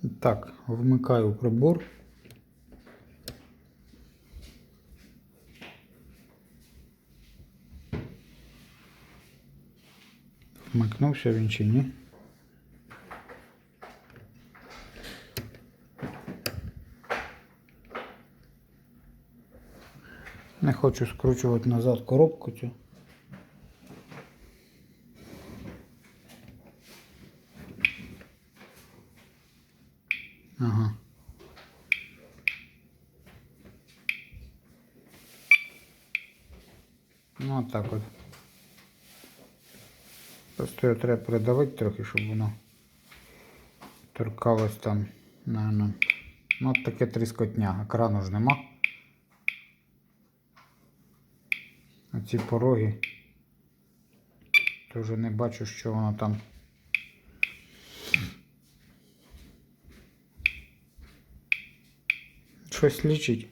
Так, вмикаю прибор. Вмикнувся він чи ні? Не хочу скручувати назад коробку цю. Ага. Ну, от так от. Просто його треба придавити трохи, щоб воно торкалось там, наверное. Ну, от таке тріскотня. Екрану ж нема. Оці пороги. Тоже не бачу, що воно там. щось лічить.